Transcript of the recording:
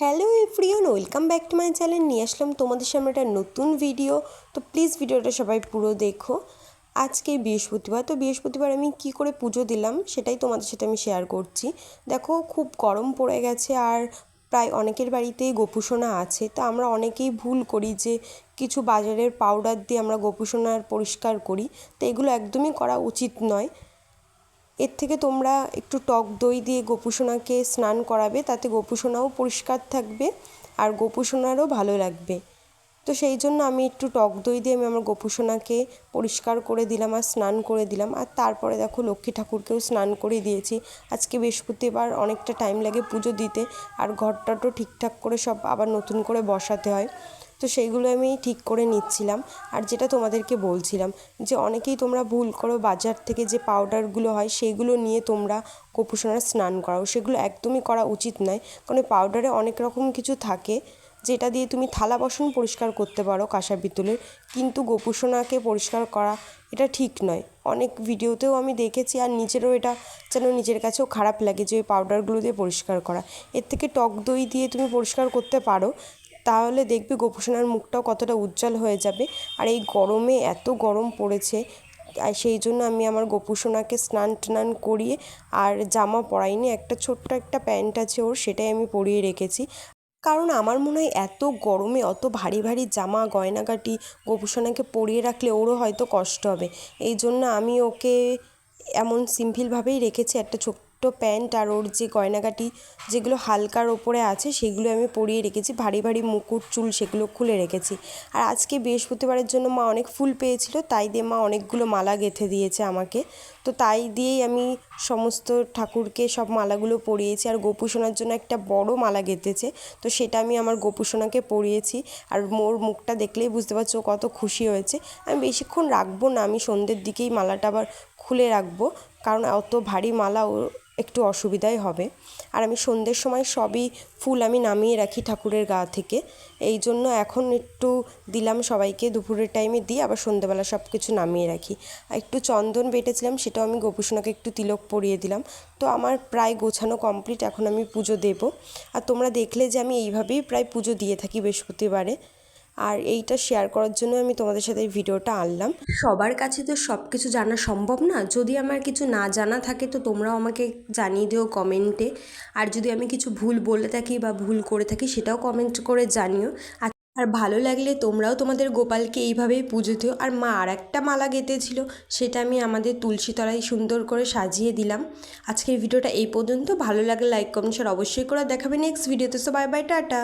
Hello everyone welcome back to my channel নিয়ে আসলাম তোমাদের সামনে একটা নতুন ভিডিও তো প্লিজ ভিডিওটা সবাই পুরো দেখো। আজকে বৃহস্পতিবার। তো বৃহস্পতিবার আমি কি করে পুজো দিলাম সেটাই তোমাদের সাথে আমি শেয়ার করছি। দেখো, খুব গরম পড়ে গেছে আর প্রায় অনেকের বাড়িতেই গোপুসোনা আছে। তো আমরা অনেকেই ভুল করি যে কিছু বাজারের পাউডার দিয়ে আমরা গোপুসোনার পরিষ্কার করি। তো এগুলো একদমই করা উচিত নয়। এর থেকে তোমরা একটু টক দই দিয়ে গোপুসোনাকে স্নান করাবে, তাতে গোপুসোনাও পরিষ্কার থাকবে আর গোপুসোনারও ভালো লাগবে। তো সেই জন্য আমি একটু টক দই দিয়ে আমি আমার গোপুসোনাকে পরিষ্কার করে দিলাম আর স্নান করে দিলাম। আর তারপরে দেখো লক্ষ্মী ঠাকুরকেও স্নান করে দিয়েছি। আজকে বৃহস্পতিবার অনেকটা টাইম লাগে পুজো দিতে। আর ঘরটা তো ঠিকঠাক করে সব আবার নতুন করে বসাতে হয়। তো সেইগুলো আমি ঠিক করে নিচ্ছিলাম। আর যেটা তোমাদেরকে বলছিলাম যে অনেকেই তোমরা ভুল করো, বাজার থেকে যে পাউডারগুলো হয় সেগুলো নিয়ে তোমরা গোপুসোনার স্নান করাও। সেগুলো একদমই করা উচিত নয়। কারণ পাউডারে অনেক রকম কিছু থাকে। যেটা দিয়ে তুমি থালা বাসন পরিষ্কার করতে পারো কাঁসা পিতলের। কিন্তু গোপুসোনাকে পরিষ্কার করা এটা ঠিক নয়। অনেক ভিডিওতেও আমি দেখেছি আর নিজেরও এটা যেন নিজের কাছেও খারাপ লাগে যে ওই পাউডারগুলো দিয়ে পরিষ্কার করা। এর থেকে টক দই দিয়ে তুমি পরিষ্কার করতে পারো, তাহলে দেখবে গোপুসোনার মুখটাও কতটা উজ্জ্বল হয়ে যাবে। আর এই গরমে এত গরম পড়েছে, আর সেই জন্য আমি আমার গোপুসোনাকে স্নান টান করিয়ে আর জামা পরাইনি, একটা ছোট্ট একটা প্যান্ট আছে ওর সেটাই আমি পরিয়ে রেখেছি। কারণ আমার মনে হয় এত গরমে অত ভারী ভারী জামা, গয়নাগাটি, গোপুসোনাকে পরিয়ে রাখলে ওরও হয়তো কষ্ট হবে। এই জন্য আমি ওকে এমন সিম্পলভাবেই রেখেছি, একটা ছোট্ট প্যান্ট আর ওর যে গয়নাগাটি যেগুলো হালকার ওপরে আছে সেগুলো আমি পরিয়ে রেখেছি। ভারী ভারী মুকুট, চুল সেগুলো খুলে রেখেছি। আর আজকে বৃহস্পতিবারের জন্য মা অনেক ফুল পেয়েছিল, তাই দিয়ে মা অনেকগুলো মালা গেঁথে দিয়েছে আমাকে। তো তাই দিয়েই আমি সমস্ত ঠাকুরকে সব মালাগুলো পরিয়েছি। আর গোপুসোনার জন্য একটা বড় মালা গেঁথেছে, তো সেটা আমি আমার গোপুসোনাকে পরিয়েছি। আর মোর মুখটা দেখলেই বুঝতে পারছ কত খুশি হয়েছে। আমি বেশিক্ষণ রাখব না, আমি সন্ধ্যের দিকেই মালাটা আবার খুলে রাখব, কারণ অত ভারী মালা একটু অসুবিধাই হবে। আর আমি সন্ধ্যের সময় সবই ফুল আমি নামিয়ে রাখি ঠাকুরের গা থেকে। এই জন্য এখন একটু দিলাম সবাইকে, দুপুরের টাইমে দিয়ে আবার সন্ধ্যেবেলা সব কিছু নামিয়ে রাখি। আর একটু চন্দন বেটেছিলাম, সেটাও আমি গোপুসোনাকে একটু তিলক পরিয়ে দিলাম। তো আমার প্রায় গোছানো কমপ্লিট এখন আমি পুজো দেব। আর তোমরা দেখলে যে আমি এইভাবেই প্রায় পুজো দিয়ে থাকি বৃহস্পতিবারে। আর এইটা শেয়ার করার জন্য আমি তোমাদের সাথে ভিডিওটা আনলাম। সবার কাছে তো সব কিছু জানা সম্ভব না। যদি আমার কিছু না জানা থাকে তো তোমরাও আমাকে জানিয়ে দিও কমেন্টে আর যদি আমি কিছু ভুল বলে থাকি বা ভুল করে থাকি সেটাও কমেন্ট করে জানিও। আর আর ভালো লাগলে তোমরাও তোমাদের গোপালকে এইভাবেই পুজো দিও। আর মা আর একটা মালা গেঁথেছিল, সেটা আমি আমাদের তুলসী তলায় সুন্দর করে সাজিয়ে দিলাম। আজকের ভিডিওটা এই পর্যন্ত। ভালো লাগলে লাইক কমেন্ট শেয়ার অবশ্যই করে দেখাবে নেক্সট ভিডিওতে সো বাই বাই টাটা।